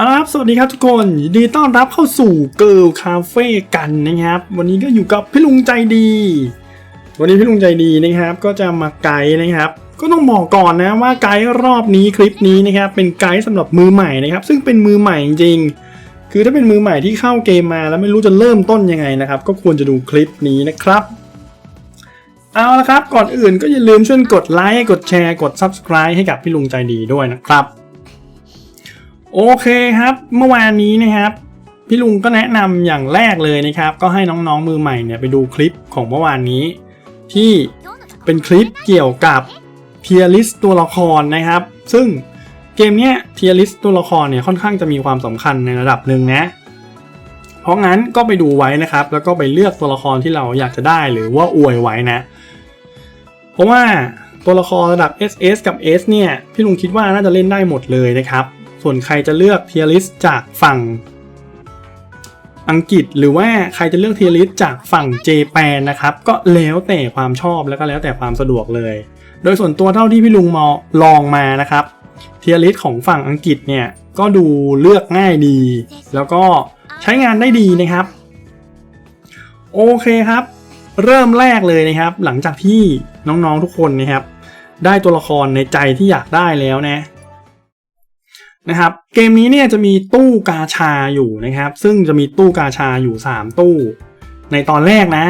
เอาละครับสวัสดีครับทุกคนยินดีต้อนรับเข้าสู่เกิร์ลคาเฟ่กันนะครับ วันนี้ก็อยู่กับพี่ลุงใจดี วันนี้พี่ลุงใจดีนะครับ ก็จะมาไกด์นะครับ ก็ต้องบอกก่อนนะว่าไกด์รอบนี้คลิปนี้นะครับ เป็นไกด์สำหรับมือใหม่นะครับ ซึ่งเป็นมือใหม่จริง คือถ้าเป็นมือใหม่ที่เข้าเกมมาแล้วไม่รู้จะเริ่มต้นยังไงนะครับ ก็ควรจะดูคลิปนี้นะครับ เอาละครับก่อนอื่นก็อย่าลืมช่วยกดไลค์กดแชร์กด Subscribe ให้กับพี่ลุงใจดีด้วยนะครับ โอเคครับ เมื่อวานนี้นะครับ พี่ลุงก็แนะนำอย่างแรกเลยนะครับ ก็ให้น้องๆมือใหม่เนี่ยไปดูคลิปของเมื่อวานนี้ ที่เป็นคลิปเกี่ยวกับเทียริสตัวละครนะครับ ซึ่งเกมเนี้ยเทียริสตัวละครเนี่ยค่อนข้างจะมีความสำคัญในระดับหนึ่งนะ เพราะงั้นก็ไปดูไว้นะครับ แล้วก็ไปเลือกตัวละครที่เราอยากจะได้หรือว่าอวยไว้นะ เพราะว่าตัวละครระดับ SS กับ S เนี่ยพี่ลุงคิดว่าน่าจะเล่นได้หมดเลยนะครับ ส่วนใครจะเลือกเทียริสจากฝั่งอังกฤษหรือว่าใครจะเลือกเทียริสจากฝั่งเจแปนนะครับ ก็แล้วแต่ความชอบแล้วก็แล้วแต่ความสะดวกเลย โดยส่วนตัวเท่าที่พี่ลุงมอลองมานะครับเทียริสของฝั่งอังกฤษเนี่ยก็ดูเลือกง่ายดี แล้วก็ใช้งานได้ดีนะครับ โอเคครับ เริ่มแรกเลยนะครับ หลังจากที่น้องๆทุกคนนะครับ ได้ตัวละครในใจที่อยากได้แล้วนะ นะครับเกมนี้เนี่ยจะมีตู้กาชาอยู่นะครับ ซึ่งจะมีตู้กาชาอยู่ 3 ตู้ ในตอนแรกนะ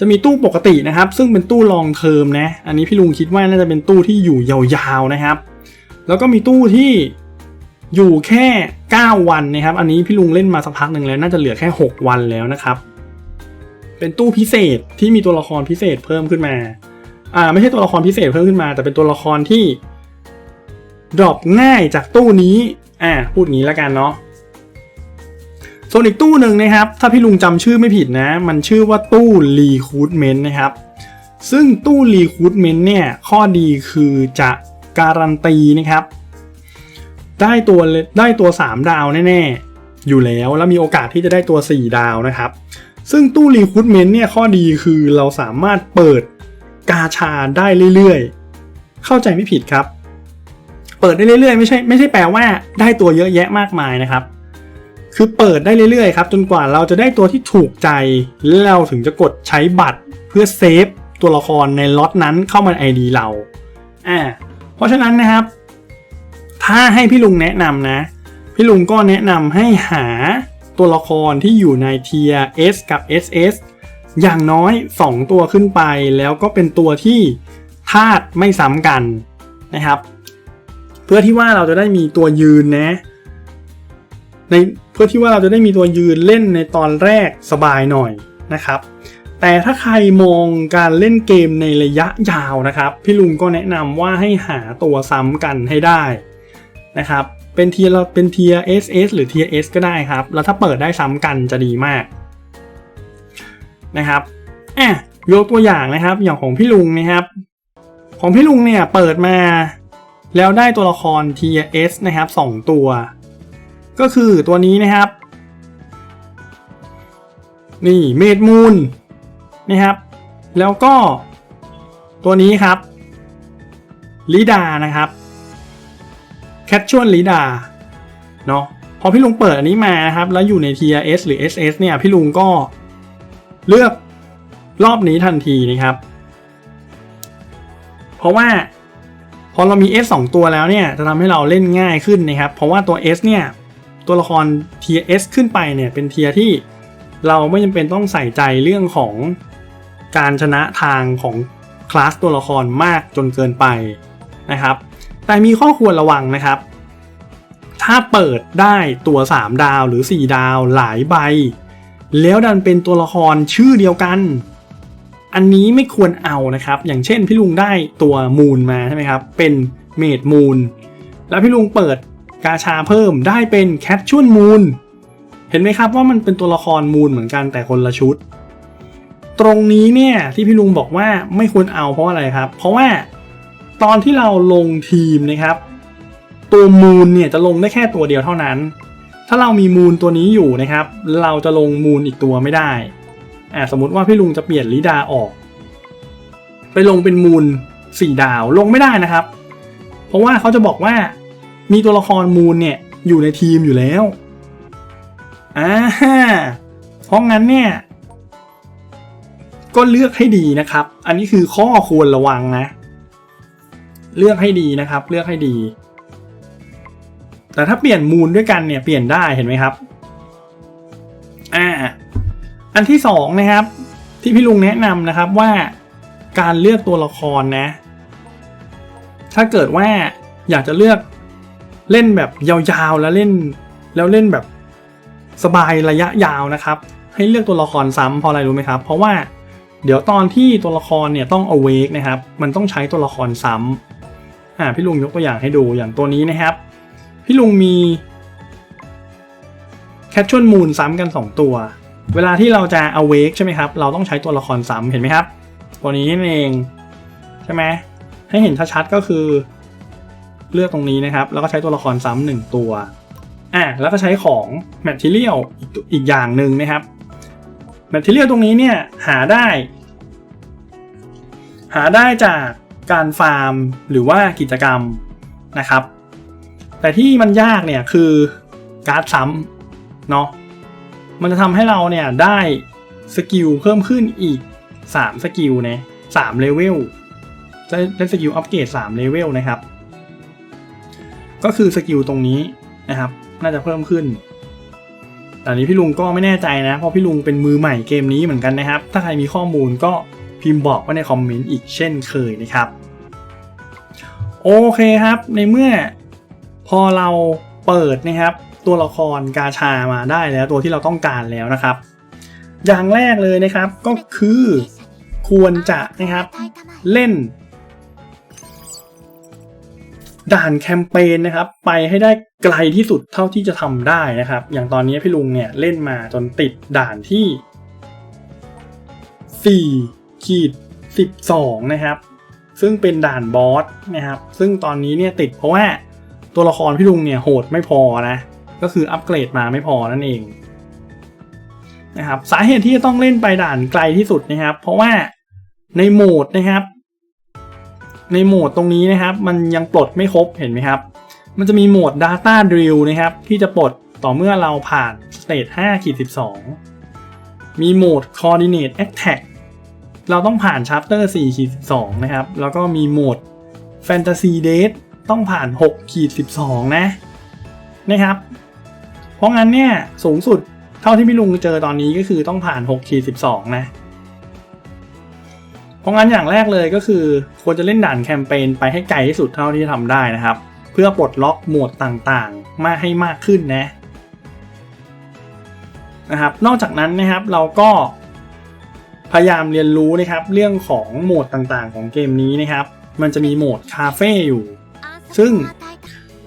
จะมีตู้ปกตินะครับ ซึ่งเป็นตู้ลองเทอมนะอันนี้พี่ลุงคิดว่าน่าจะเป็นตู้ที่อยู่ยาวๆนะครับ แล้วก็มีตู้ที่อยู่แค่ 9 วันนะครับ อันนี้พี่ลุงเล่นมาสักพักหนึ่งแล้วน่าจะเหลือแค่ 6 วันแล้วนะครับ เป็นตู้พิเศษที่มีตัวละครพิเศษเพิ่มขึ้นมาอ่าไม่ใช่ตัวละครพิเศษเพิ่มขึ้นมา แต่เป็นตัวละครที่ ดรอปง่ายจากตู้นี้อ่าพูดงี้แล้วกันเนาะส่วนอีกตู้หนึ่งนะครับ ถ้าพี่ลุงจำชื่อไม่ผิดนะ มันชื่อว่าตู้รีคูดเมนต์นะครับ ซึ่งตู้รีคูดเมนต์เนี่ย ข้อดีคือจะการันตีนะครับ ได้ตัวได้ตัว 3 ดาวแน่ๆ อยู่แล้ว แล้วมีโอกาสที่จะได้ตัว 4 ดาวนะครับ ซึ่งตู้รีคูดเมนต์เนี่ย ข้อดีคือเราสามารถเปิดกาชาได้เรื่อยๆ เข้าใจไม่ผิดครับ เปิดได้เรื่อยๆไม่ใช่ไม่ใช่แปลว่าได้ตัวเยอะแยะมากมายนะครับ คือเปิดได้เรื่อยๆครับจนกว่าเราจะได้ตัวที่ถูกใจแล้วเราถึงจะกดใช้บัตรเพื่อเซฟตัวละครในล็อตนั้นเข้ามาใน ID เราอ่าเพราะฉะนั้นนะครับ ถ้าให้พี่ลุงแนะนำนะ พี่ลุงก็แนะนำให้หาตัวละครที่อยู่ในเทีย S กับ SS อย่างน้อย 2 ตัวขึ้นไปแล้วก็เป็นตัวที่ธาตุไม่ซ้ำกันนะครับ เพื่อที่ว่าเราจะได้มีตัวยืนนะในเพื่อที่ว่าเราจะได้มีตัวยืนเล่นในตอนแรกสบายหน่อยนะครับ แต่ถ้าใครมองการเล่นเกมในระยะยาวนะครับ พี่ลุงก็แนะนำว่าให้หาตัวซ้ำกันให้ได้นะครับ เป็นเทียร์เป็นเทีย SS หรือเทีย S ก็ได้ครับ แล้วถ้าเปิดได้ซ้ำกันจะดีมากนะครับอะยกตัวอย่างนะครับ อย่างของพี่ลุงนะครับ ของพี่ลุงเนี่ยเปิดมา แล้วได้ตัวละคร TS นะครับ 2 ตัว ก็คือตัวนี้นะครับ นี่เมดมูนนะครับ แล้วก็ตัวนี้ครับลิดานะครับแคชชวลลิดาเนาะพอพี่ลุงเปิดอันนี้มานะครับ แล้วอยู่ใน TRS หรือ SS เนี่ยพี่ลุงก็เลือกรอบนี้ทันทีนะครับ เพราะว่า พอเรามี S 2 ตัวแล้วเนี่ยจะทำให้เราเล่นง่ายขึ้นนะครับ เพราะว่าตัว S เนี่ยตัวละครเทีย S ขึ้นไปเนี่ยเป็นเทียที่เราไม่จำเป็นต้องใส่ใจเรื่องของการชนะทางของคลาสตัวละครมากจนเกินไปนะครับ แต่มีข้อควรระวังนะครับ ถ้าเปิดได้ตัว 3 ดาวหรือ 4 ดาวหลายใบ แล้วดันเป็นตัวละครชื่อเดียวกัน อันนี้ไม่ควรเอานะครับ อย่างเช่นพี่ลุงได้ตัวมูนมาใช่ไหมครับ เป็นเมดมูนแล้วพี่ลุงเปิดกาชาเพิ่มได้เป็นแคทชวลมูนเห็นไหมครับว่ามันเป็นตัวละครมูนเหมือนกันแต่คนละชุด ตรงนี้เนี่ยที่พี่ลุงบอกว่าไม่ควรเอาเพราะอะไรครับ เพราะว่าตอนที่เราลงทีมนะครับ ตัวมูนเนี่ยจะลงได้แค่ตัวเดียวเท่านั้น ถ้าเรามีมูนตัวนี้อยู่นะครับ เราจะลงมูนอีกตัวไม่ได้ อ่าสมมติว่าพี่ลุงจะเปลี่ยนลิดาออก ไปลงเป็นมูนสี่ดาวลงไม่ได้นะครับ เพราะว่าเขาจะบอกว่ามีตัวละครมูนเนี่ยอยู่ในทีมอยู่แล้วอ่าเพราะงั้นเนี่ย ก็เลือกให้ดีนะครับ อันนี้คือข้อควรระวังนะ เลือกให้ดีนะครับ เลือกให้ดี แต่ถ้าเปลี่ยนมูลด้วยกันเนี่ยเปลี่ยนได้เห็นไหมครับ อ่า อันที่สองนะครับที่พี่ลุงแนะนำนะครับว่าการเลือกตัวละครนะ ถ้าเกิดว่าอยากจะเลือกเล่นแบบยาวๆแล้วเล่นแล้วเล่นแบบสบายระยะยาวนะครับ ให้เลือกตัวละครซ้ำเพราะอะไรรู้ไหมครับ เพราะว่าเดี๋ยวตอนที่ตัวละครเนี่ยต้อง awake นะครับ มันต้องใช้ตัวละครซ้ำอ่าพี่ลุงยกตัวอย่างให้ดูอย่างตัวนี้นะครับ พี่ลุงมี Casual Moon ซ้ำกัน 2 ตัว เวลาที่เราจะ awake ใช่ไหมครับ เราต้องใช้ตัวละครซ้ำเห็นไหมครับ ตัวนี้นั่นเองใช่ไหมให้เห็นชัดๆก็คือ เลือกตรงนี้นะครับ แล้วก็ใช้ตัวละครซ้ำหนึ่งตัวอะแล้วก็ใช้ของ Material อีกตัวอีกอย่างหนึ่งนะครับ Material ตรงนี้เนี่ยหาได้ หาได้จากการฟาร์มหรือว่ากิจกรรมนะครับ แต่ที่มันยากเนี่ยคือการ์ดซ้ำเนาะ มันจะทำให้เราเนี่ยได้สกิลเพิ่มขึ้นอีก 3 สกิลนะ3เลเวลจะได้สกิลอัปเกรด3เลเวลนะครับ ก็คือสกิลตรงนี้นะครับ น่าจะเพิ่มขึ้นแต่นี้พี่ลุงก็ไม่แน่ใจนะ เพราะพี่ลุงเป็นมือใหม่เกมนี้เหมือนกันนะครับ ถ้าใครมีข้อมูลก็พิมพ์บอกไว้ในคอมเมนต์อีกเช่นเคยนะครับ โอเคครับในเมื่อพอเราเปิดนะครับ ตัวละครกาชามาได้แล้วตัวที่เราต้องการแล้วนะครับ อย่างแรกเลยนะครับก็คือควรจะนะครับเล่น ด่านแคมเปญนะครับ ไปให้ได้ไกลที่สุดเท่าที่จะทำได้นะครับ อย่างตอนนี้พี่ลุงเนี่ยเล่นมาจนติดด่านที่4ขีด12 นะครับ ซึ่งเป็นด่านบอสนะครับ ซึ่งตอนนี้เนี่ยติดเพราะว่าตัวละครพี่ลุงเนี่ยโหดไม่พอนะ ก็คืออัปเกรดมาไม่พอนั่นเองนะครับสาเหตุที่จะต้องเล่นไปด่านไกลที่สุดนะครับ เพราะว่าในโหมดนะครับ ในโหมดตรงนี้นะครับ มันยังปลดไม่ครบเห็นไหมครับ มันจะมีโหมด Data Drill นะครับ ที่จะปลดต่อเมื่อเราผ่าน Stage 5ขีด12 มีโหมด Coordinate Attack เราต้องผ่าน Chapter 4ขีด12 นะครับ แล้วก็มีโหมด Fantasy Date ต้องผ่าน6ขีด12 นะนะครับ เพราะงั้นเนี่ยสูงสุดเท่าที่พี่ลุงเจอตอนนี้ก็คือต้องผ่าน6ขีด12 นะ เพราะงั้นอย่างแรกเลยก็คือควรจะเล่นด่านแคมเปญไปให้ไกลที่สุดเท่าที่จะทำได้นะครับ เพื่อปลดล็อกโหมดต่างๆ มาให้มากขึ้นนะนะครับ นอกจากนั้นนะครับเราก็พยายามเรียนรู้นะครับเรื่องของโหมดต่างๆ ของเกมนี้นะครับ มันจะมีโหมดคาเฟ่อยู่ ซึ่ง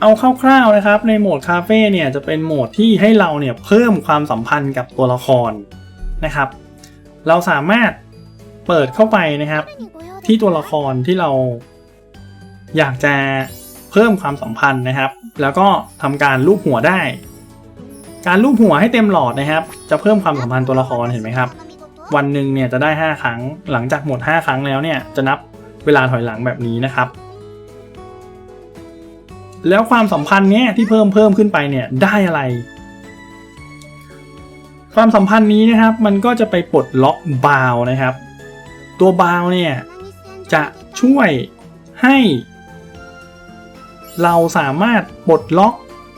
เอาคร่าวๆนะครับ ในโหมดคาเฟ่เนี่ยจะเป็นโหมดที่ให้เราเนี่ยเพิ่มความสัมพันธ์กับตัวละครนะครับ เราสามารถเปิดเข้าไปนะครับ ที่ตัวละครที่เรา อยากจะเพิ่มความสัมพันธ์นะครับ แล้วก็ทำการลูบหัวได้ การลูบหัวให้เต็มหลอดนะครับ จะเพิ่มความสัมพันธ์ตัวละครเห็นไหมครับ วันหนึ่งเนี่ยจะได้ 5 ครั้งหลังจากหมด 5 ครั้งแล้วเนี่ยจะนับเวลาถอยหลังแบบนี้นะครับ แล้วความสัมพันธ์เนี้ยที่เพิ่มเพิ่มขึ้นไปเนี่ยได้อะไร ความสัมพันธ์นี้นะครับมันก็จะไปปลดล็อกบาวนะครับ ตัวบาวเนี่ยจะช่วยให้ เราสามารถปลดล็อก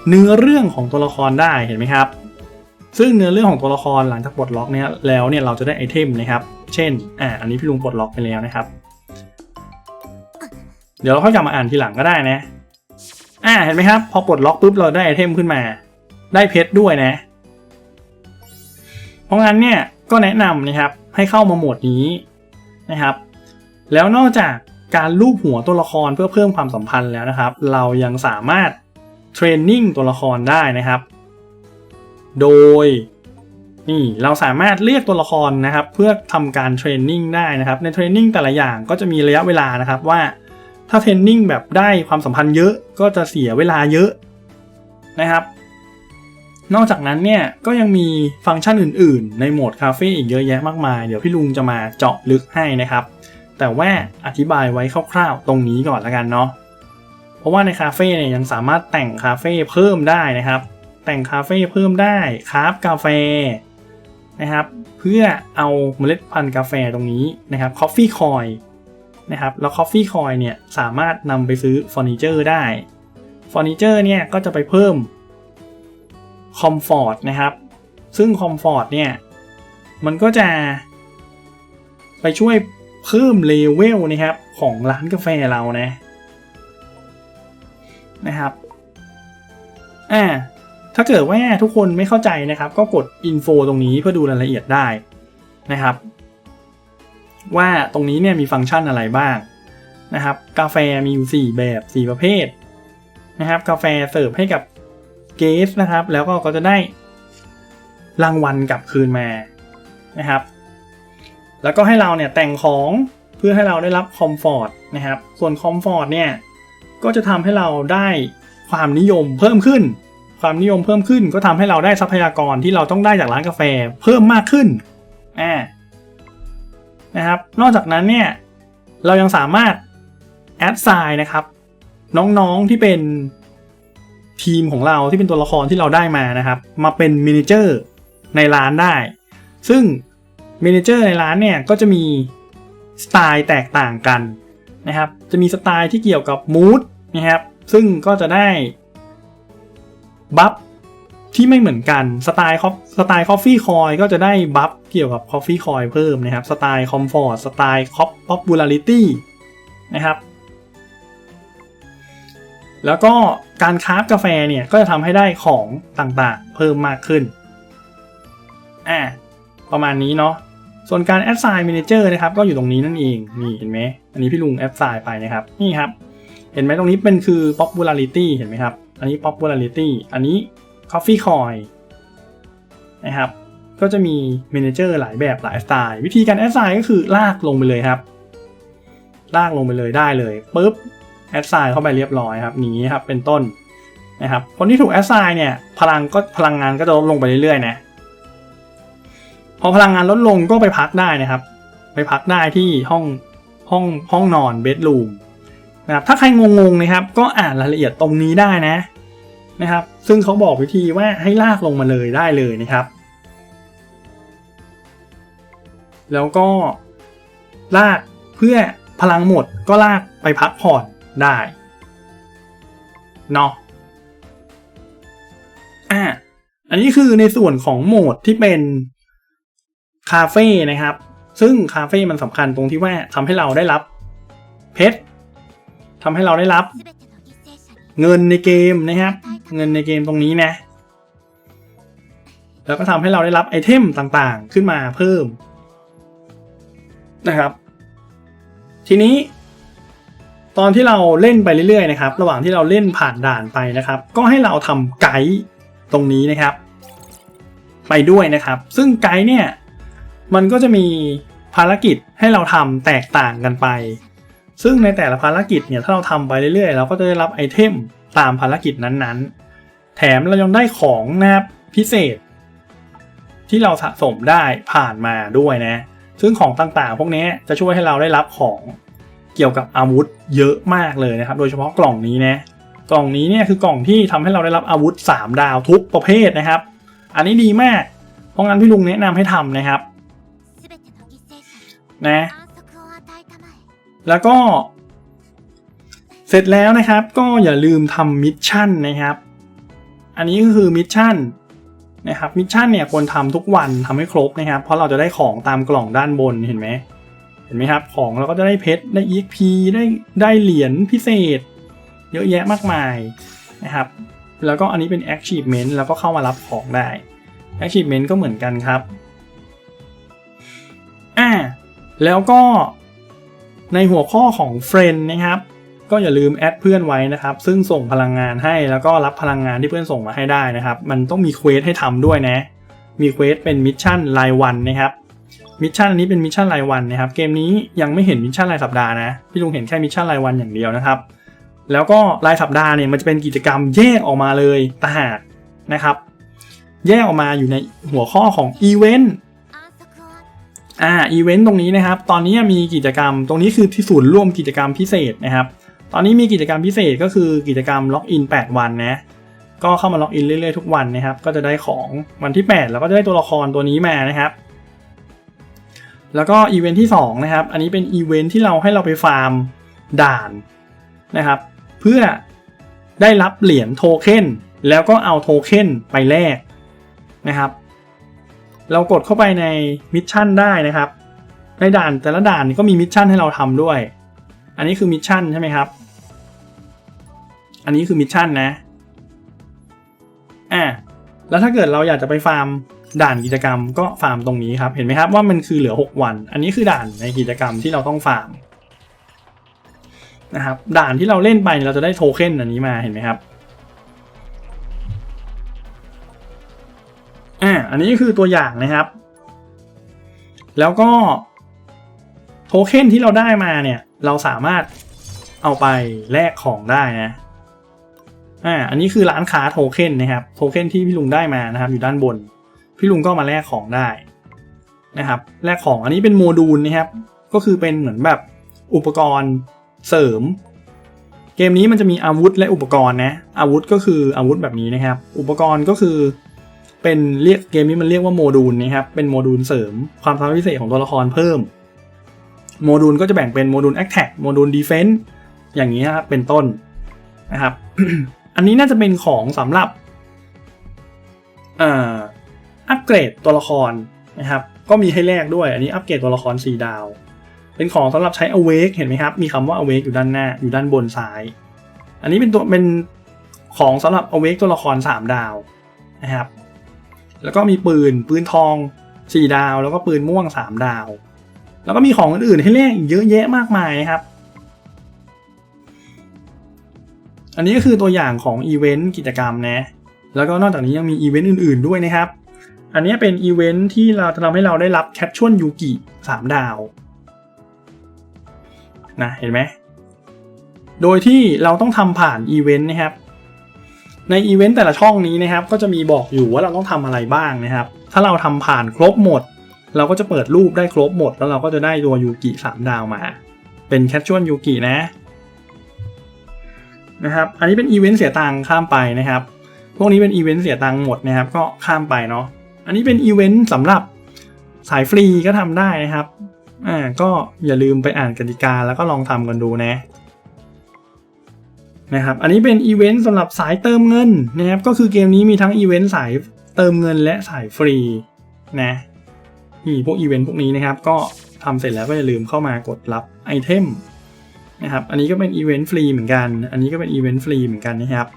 เนื้อเรื่องของตัวละครได้เห็นไหมครับ ซึ่งเนื้อเรื่องของตัวละครหลังจากปลดล็อกเนี้ยแล้วเนี่ยเราจะได้ไอเทมนะครับ เช่นอ่าอันนี้พี่ลุงปลดล็อกไปแล้วนะครับ เดี๋ยวเราค่อยกลับมาอ่านทีหลังก็ได้นะ อ่าเห็นไหมครับ พอปลดล็อกปุ๊บเราได้ไอเทมขึ้นมา ได้เพชรด้วยนะ เพราะงั้นเนี่ยก็แนะนำนะครับให้เข้ามาโหมดนี้นะครับ แล้วนอกจากการลูบหัวตัวละครเพื่อเพิ่มความสัมพันธ์แล้วนะครับ เรายังสามารถเทรนนิ่งตัวละครได้นะครับ โดยนี่เราสามารถเรียกตัวละครนะครับ เพื่อทำการเทรนนิ่งได้นะครับ ในเทรนนิ่งแต่ละอย่างก็จะมีระยะเวลานะครับว่า ถ้าเทรนนิ่งแบบได้ความสัมพันธ์เยอะก็จะเสียเวลาเยอะนะครับ นอกจากนั้นเนี่ยก็ยังมีฟังก์ชันอื่น ๆ ในโหมดคาเฟ่อีกเยอะแยะมากมาย เดี๋ยวพี่ลุงจะมาเจาะลึกให้นะครับ แต่ว่าอธิบายไว้คร่าวๆ ตรงนี้ก่อนละกันเนาะเพราะว่าในคาเฟ่เนี่ยยังสามารถแต่งคาเฟ่เพิ่มได้นะครับ แต่งคาเฟ่เพิ่มได้คราฟกาแฟนะครับ เพื่อเอาเมล็ดพันธุ์กาแฟตรงนี้นะครับ Coffee Coin นะครับแล้ว Coffee Coin เนี่ยสามารถนำไปซื้อเฟอร์นิเจอร์ได้เฟอร์นิเจอร์เนี่ยก็จะไปเพิ่มคอมฟอร์ตนะครับ ซึ่งคอมฟอร์ตเนี่ย มันก็จะ ไปช่วยเพิ่มเลเวลนะครับ ของร้านกาแฟเรานะนะครับอ่าถ้าเกิดว่าทุกคนไม่เข้าใจนะครับ ก็กดอินโฟตรงนี้เพื่อดูรายละเอียดได้นะครับ ว่าตรงนี้เนี่ยมีฟังก์ชันอะไรบ้างนะครับ กาแฟมีอยู่ 4 แบบ 4 ประเภทนะครับ กาแฟเสิร์ฟให้กับเกสนะครับ แล้วก็ก็จะได้รางวัลกลับคืนมานะครับ แล้วก็ให้เราเนี่ยแต่งของเพื่อให้เราได้รับคอมฟอร์ตนะครับ ส่วนคอมฟอร์ตเนี่ยก็จะทำให้เราได้ความนิยมเพิ่มขึ้น ความนิยมเพิ่มขึ้นก็ทำให้เราได้ทรัพยากรที่เราต้องได้จากร้านกาแฟเพิ่มมากขึ้นอ่า นะครับ นอกจากนั้นเนี่ยเรายังสามารถแอดไซน์นะครับ น้องๆที่เป็นทีมของเราที่เป็นตัวละครที่เราได้มานะครับ มาเป็นมินิเจอร์ในร้านได้ ซึ่งเมนเจอร์ในร้านเนี่ยก็จะมีสไตล์แตกต่างกันนะครับ จะมีสไตล์ที่เกี่ยวกับมูดนะครับ ซึ่งก็จะได้บัฟ ที่ไม่เหมือนกันสไตล์สไตล์คอฟฟี่คอยก็จะได้บัฟเกี่ยวกับคอฟฟี่คอยเพิ่มนะครับสไตล์คอมฟอร์ตสไตล์คอปป๊อปบูลาริตี้นะครับ แล้วก็การคราฟกาแฟเนี่ยก็จะทำให้ได้ของต่างๆ เพิ่มมากขึ้นอ่าประมาณนี้เนาะส่วนการ Assign Manager นะครับก็อยู่ตรงนี้นั่นเองนี่เห็นไหมอันนี้พี่ลุง Assign ไปนะครับนี่ครับ เห็นไหมตรงนี้เป็นคือ Popularity เห็นไหมครับ อันนี้ Popularity อันนี้ Coffee Coin นะครับ ก็จะมี Manager หลายแบบหลายสไตล์ วิธีการ Assign ก็คือลากลงไปเลยครับ ลากลงไปเลยได้เลยปุ๊บ Assign เข้าไปเรียบร้อยครับนี้ครับเป็นต้นนะครับคนที่ถูก Assign เนี่ยพลังก็พลังงานก็จะลดลงไปเรื่อยๆนะพอพลังงานลดลงก็ไปพักได้นะครับ ไปพักได้ที่ห้องห้องห้องนอนเบดรูมนะครับถ้าใครงงๆนะครับ ก็อ่านรายละเอียดตรงนี้ได้นะ นะครับ ซึ่งเขาบอกวิธีว่าให้ลากลงมาเลยได้เลยนะครับ แล้วก็ลากเพื่อพลังหมดก็ลากไปพักผ่อนได้เนาะอะอันนี้คือในส่วนของโหมดที่เป็นคาเฟ่นะครับ ซึ่งคาเฟ่มันสำคัญตรงที่ว่าทำให้เราได้รับเพชรทำให้เราได้รับ เงินในเกมนะครับ เงินในเกมตรงนี้นะ แล้วก็ทำให้เราได้รับไอเทมต่างๆขึ้นมาเพิ่มนะครับ ทีนี้ ตอนที่เราเล่นไปเรื่อยๆนะครับ ระหว่างที่เราเล่นผ่านด่านไปนะครับ ก็ให้เราทำไกด์ตรงนี้นะครับ ไปด้วยนะครับ ซึ่งไกด์เนี่ยมันก็จะมีภารกิจให้เราทำแตกต่างกันไป ซึ่งในแต่ละภารกิจเนี่ยถ้าเราทำไปเรื่อยๆ เราก็จะได้รับไอเทมตามภารกิจนั้นๆ แถมเรายังได้ของนะครับพิเศษ ที่เราสะสมได้ผ่านมาด้วยนะ ซึ่งของต่างๆ พวกนี้จะช่วยให้เราได้รับของเกี่ยวกับอาวุธเยอะมากเลยนะครับ โดยเฉพาะกล่องนี้นะกล่องนี้เนี่ยคือกล่องที่ทำให้เราได้รับอาวุธ 3 ดาวทุกประเภทนะครับ อันนี้ดีมาก เพราะงั้นพี่ลุงแนะนำให้ทำนะครับนะแล้วก็ เสร็จแล้วนะครับก็อย่าลืมทำมิชชั่นนะครับ อันนี้ก็คือมิชชั่นนะครับมิชชั่นเนี่ยควรทำทุกวันทำให้ครบนะครับเพราะเราจะได้ของตามกล่องด้านบนเห็นไหมเห็นไหมครับของเราก็จะได้เพชรได้ EXP ได้ได้เหรียญพิเศษ เยอะแยะมากมายนะครับแล้วก็อันนี้เป็น achievement แล้วก็เข้ามารับของได้ achievement ก็เหมือนกันครับอ่าแล้วก็ในหัวข้อของ friend นะครับ ก็อย่าลืมแอดเพื่อนไว้นะครับ ซึ่งส่งพลังงานให้แล้วก็รับพลังงานที่เพื่อนส่งมาให้ได้นะครับ มันต้องมีเควสให้ทำด้วยนะ มีเควสเป็นมิชชั่นรายวันนะครับมิชชั่นอันนี้เป็นมิชชั่นรายวันนะครับ เกมนี้ยังไม่เห็นมิชชั่นรายสัปดาห์นะ พี่ลุงเห็นแค่มิชชั่นรายวันอย่างเดียวนะครับ แล้วก็รายสัปดาห์เนี่ยมันจะเป็นกิจกรรมแยกออกมาเลยต่างหากนะครับ แยกออกมาอยู่ในหัวข้อของอีเวนต์อ่าอีเวนต์ตรงนี้นะครับ ตอนนี้มีกิจกรรมตรงนี้คือที่ศูนย์ร่วมกิจกรรมพิเศษนะครับ ตอนนี้มีกิจกรรมพิเศษก็คือกิจกรรมล็อกอิน 8 วันนะ ก็เข้ามาล็อกอินเรื่อยๆทุกวันนะครับ ก็จะได้ของวันที่ 8 แล้วก็จะได้ตัวละครตัวนี้มานะครับ แล้วก็อีเวนท์ที่2นะครับ อันนี้เป็นอีเวนท์ที่เราให้เราไปฟาร์มด่านนะครับ เพื่อได้รับเหรียญโทเค็นแล้วก็เอาโทเค็นไปแลกนะครับ เรากดเข้าไปในมิชชั่นได้นะครับ ในด่านแต่ละด่านก็มีมิชชั่นให้เราทำด้วย อันนี้คือมิชชั่นใช่ไหมครับ อันนี้คือมิชชั่นนะอ่าแล้วถ้าเกิดเราอยากจะไปฟาร์มด่านกิจกรรมก็ฟาร์มตรงนี้ครับเห็นไหมครับว่ามันคือเหลือ 6 วัน อันนี้คือด่านในกิจกรรมที่เราต้องฟาร์มนะครับด่านที่เราเล่นไปเราจะได้โทเค็นอันนี้มาเห็นไหมครับอ่าอันนี้คือตัวอย่างนะครับ แล้วก็โทเค็นที่เราได้มาเนี่ยเราสามารถเอาไปแลกของได้นะ อ่าอันนี้คือร้านค้าโทเค็นนะครับโทเค็นที่พี่ลุงได้มานะครับ อยู่ด้านบน พี่ลุงก็มาแลกของได้นะครับแลกของอันนี้เป็นโมดูลนะครับ ก็คือเป็นเหมือนแบบอุปกรณ์เสริม เกมนี้มันจะมีอาวุธและอุปกรณ์นะอาวุธก็คืออาวุธแบบนี้นะครับ อุปกรณ์ก็คือเป็นเรียกเกมนี้มันเรียกว่าโมดูลนะครับเป็นโมดูลเสริมความสามารถพิเศษของตัวละครเพิ่มโมดูลก็จะแบ่งเป็นโมดูลแอคแท็กโมดูลดีเฟนส์อย่างนี้นะครับเป็นต้นนะครับ อันนี้น่าจะเป็นของสำหรับอัปเกรดตัวละครนะครับก็มีให้แลกด้วย อันนี้อัปเกรดตัวละคร 4 ดาว เป็นของสำหรับใช้ awake เห็นไหมครับ มีคำว่า awake อยู่ด้านหน้าอยู่ด้านบนซ้าย อันนี้เป็นตัวเป็นของสำหรับ awake ตัวละคร 3 ดาวนะครับแล้วก็มีปืนปืนทอง 4 ดาว แล้วก็ปืนม่วง 3 ดาว แล้วก็มีของอื่นๆให้แลกอีกเยอะแยะมากมายครับ อันนี้ก็คือตัวอย่างของอีเวนต์กิจกรรมนะ แล้วก็นอกจากนี้ยังมีอีเวนต์อื่นๆด้วยนะครับ อันนี้เป็นอีเวนต์ที่เราจะทำให้เราได้รับแคปชวลยูกิ3ดาวนะเห็นไหม โดยที่เราต้องทำผ่านอีเวนต์นะครับ ในอีเวนต์แต่ละช่องนี้นะครับก็จะมีบอกอยู่ว่าเราต้องทำอะไรบ้างนะครับ ถ้าเราทำผ่านครบหมด เราก็จะเปิดรูปได้ครบหมด แล้วเราก็จะได้ตัวยูกิ3ดาวมา เป็นแคปชวลยูกินะ นะครับ อันนี้เป็นอีเวนต์เสียตังค์ข้ามไปนะครับ พวกนี้เป็นอีเวนต์เสียตังค์หมดนะครับ ก็ข้ามไปเนาะ อันนี้เป็นอีเวนต์สำหรับสายฟรีก็ทำได้นะครับ อ่า ก็อย่าลืมไปอ่านกติกาแล้วก็ลองทำกันดูนะนะครับ อันนี้เป็นอีเวนต์สำหรับสายเติมเงินนะครับ ก็คือเกมนี้มีทั้งอีเวนต์สายเติมเงินและสายฟรีนะนี่พวกอีเวนต์พวกนี้นะครับ ก็ทำเสร็จแล้วก็อย่าลืมเข้ามากดรับไอเทม นะครับ อันนี้ก็เป็นอีเวนต์ฟรีเหมือนกัน อันนี้ก็เป็นอีเวนต์ฟรีเหมือนกันนะครับ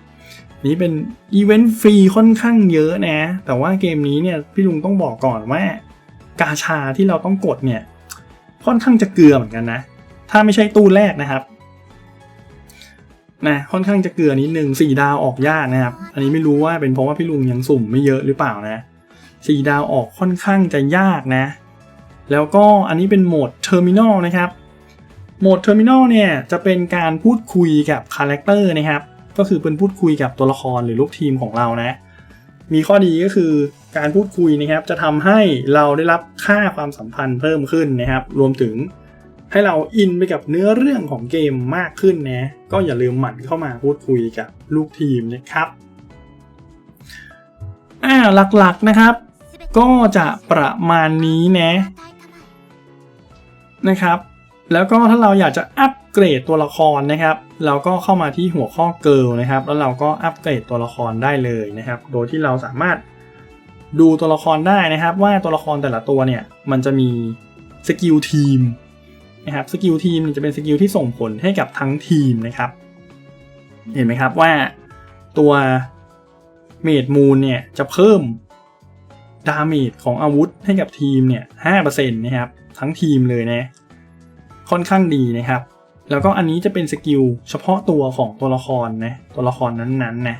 นนี้เป็นอีเวนต์ฟรีค่อนข้างเยอะนะ แต่ว่าเกมนี้เนี่ยพี่ลุงต้องบอกก่อนว่ากาชาที่เราต้องกดเนี่ยค่อนข้างจะเกลือเหมือนกันนะ ถ้าไม่ใช่ตู้แรกนะครับนะค่อนข้างจะเกลือนิดนึงสี่ดาวออกยากนะครับ อันนี้ไม่รู้ว่าเป็นเพราะว่าพี่ลุงยังสุ่มไม่เยอะหรือเปล่านะสี่ดาวออกค่อนข้างจะยากนะ แล้วก็อันนี้เป็นโหมดเทอร์มินอลนะครับ โหมดเทอร์มินอลเนี่ยจะเป็นการพูดคุยกับคาแรคเตอร์นะครับ ก็คือเป็นพูดคุยกับตัวละครหรือลูกทีมของเรานะ มีข้อดีก็คือการพูดคุยนะครับ จะทำให้เราได้รับค่าความสัมพันธ์เพิ่มขึ้นนะครับ รวมถึงให้เราอินไปกับเนื้อเรื่องของเกมมากขึ้นนะ ก็อย่าลืมหมั่นเข้ามาพูดคุยกับลูกทีมนะครับ อ่าหลักๆนะครับ ก็จะประมาณนี้นะนะครับ แล้วก็ถ้าเราอยากจะอัปเกรดตัวละครนะครับ เราก็เข้ามาที่หัวข้อเกิลนะครับ แล้วเราก็อัปเกรดตัวละครได้เลยนะครับ โดยที่เราสามารถดูตัวละครได้นะครับ ว่าตัวละครแต่ละตัวเนี่ยมันจะมีสกิลทีมนะครับสกิลทีมจะเป็นสกิลที่ส่งผลให้กับทั้งทีมนะครับ เห็นไหมครับว่าตัวเมดมูนเนี่ยจะเพิ่มดาเมจของอาวุธให้กับทีมเนี่ย5%นะครับ ทั้งทีมเลยนะ ค่อนข้างดีนะครับ แล้วก็อันนี้จะเป็นสกิลเฉพาะตัวของตัวละครนะตัวละครนั้นๆนะ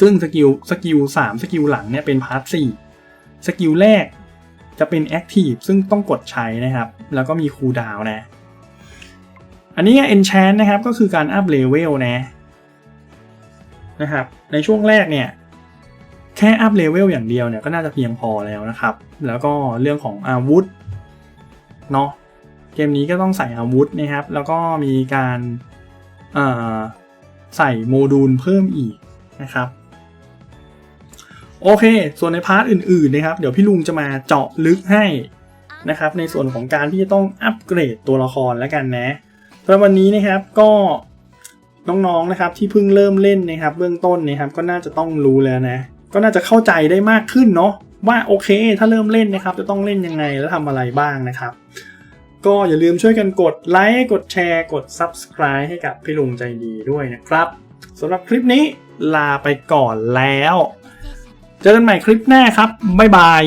ซึ่งสกิลสกิล3สกิลหลังเนี่ยเป็นพาร์ท4สกิลแรกจะเป็นแอคทีฟซึ่งต้องกดใช้นะครับ แล้วก็มีคูลดาวน์นะอันนี้ enchant นะครับก็คือการอัพเลเวลนะนะครับ ในช่วงแรกเนี่ยแค่อัพเลเวลอย่างเดียวเนี่ยก็น่าจะเพียงพอแล้วนะครับ แล้วก็เรื่องของอาวุธ เนาะเกมนี้ก็ต้องใส่อาวุธนะครับ แล้วก็มีการใส่โมดูลเพิ่มอีกนะครับโอเค ส่วนในพาร์ทอื่นๆนะครับ เดี๋ยวพี่ลุงจะมาเจาะลึกให้นะครับ ในส่วนของการที่จะต้องอัปเกรดตัวละครแล้วกันนะสำหรับวันนี้นะครับก็น้องๆนะครับที่เพิ่งเริ่มเล่นนะครับ เบื้องต้นนะครับก็น่าจะต้องรู้แล้วนะ ก็น่าจะเข้าใจได้มากขึ้นเนาะ ว่าโอเค ถ้าเริ่มเล่นนะครับ จะต้องเล่นยังไงแล้วทำอะไรบ้างนะครับ ก็อย่าลืมช่วยกันกดไลค์กดแชร์กด Subscribe ให้กับพี่ลุงใจดีด้วยนะครับสำหรับคลิปนี้ลาไปก่อนแล้ว เจอกันใหม่คลิปหน้าครับ บ๊ายบาย